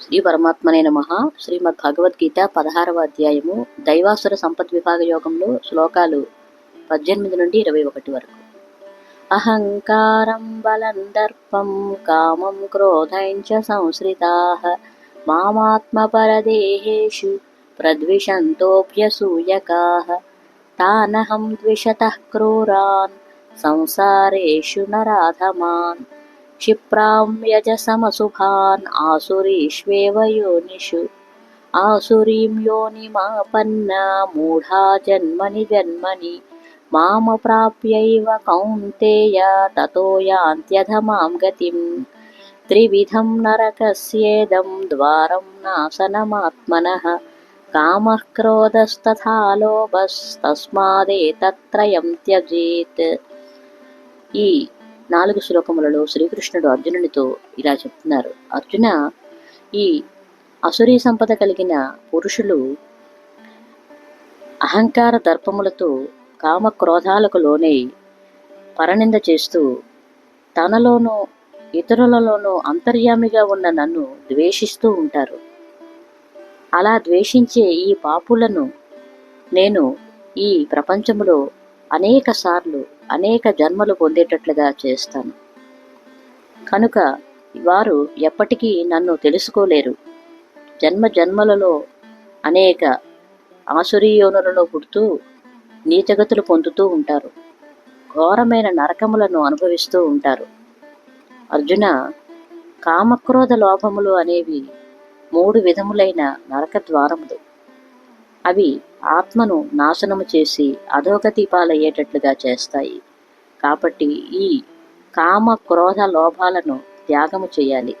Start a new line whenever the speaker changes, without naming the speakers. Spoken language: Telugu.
శ్రీ పరమాత్మనే నమ. శ్రీమద్ భగవద్గీత పదహారవ అధ్యాయము. దైవాసుర సంపద్ విభాగ యోగంలో శ్లోకాలు పద్దెనిమిది నుండి ఇరవై ఒకటి వరకు. అహంకారం బలం దర్పం కామం క్రోధం చ సంశ్రితా. మామాత్మపరదేహేషు ప్రద్విషంతోభ్యసూయకా తానహం ద్విషతః క్రూరాన్. సంసారేషు నరాధమాన్. क्षिप्रां यजसमशुभान् आसुरीष्वेव योनिषु। आसुरीं योनिमापन्ना मूढा जन्मनि जन्मनि। मामप्राप्यैव कौन्तेय ततो यान्त्यधमां गतिम्। त्रिविधं नरकस्येदं द्वारं नाशनमात्मनः कामः क्रोधस्तथा लोभस्तस्मादेतत्त्रयं त्यजेत्। ఈ నాలుగు శ్లోకములలో శ్రీకృష్ణుడు అర్జునునితో ఇలా చెప్తున్నారు. అర్జున ఈ అసురీ సంపద కలిగిన పురుషులు అహంకార దర్పములతో కామక్రోధాలకు లోనై పరనింద చేస్తూ తనలోనూ ఇతరులలోనూ అంతర్యామిగా ఉన్న నన్ను ద్వేషిస్తూ ఉంటారు. అలా ద్వేషించే ఈ పాపులను నేను ఈ ప్రపంచంలో అనేక సార్లు అనేక జన్మలు పొందేటట్లుగా చేస్తాను. కనుక వారు ఎప్పటికీ నన్ను తెలుసుకోలేరు. జన్మ జన్మలలో అనేక ఆసురీయోనులలో పుడుతూ నీచగతులు పొందుతూ ఉంటారు. ఘోరమైన నరకములను అనుభవిస్తూ ఉంటారు. అర్జున కామక్రోధ లోపములు అనేవి మూడు విధములైన నరక ద్వారములు. అవి ఆత్మను నాశనము చేసి అధోగతి పాలయ్యేటట్లుగా చేస్తాయి. కాబట్టి ఈ కామ క్రోధ లోభాలను త్యాగము చేయాలి.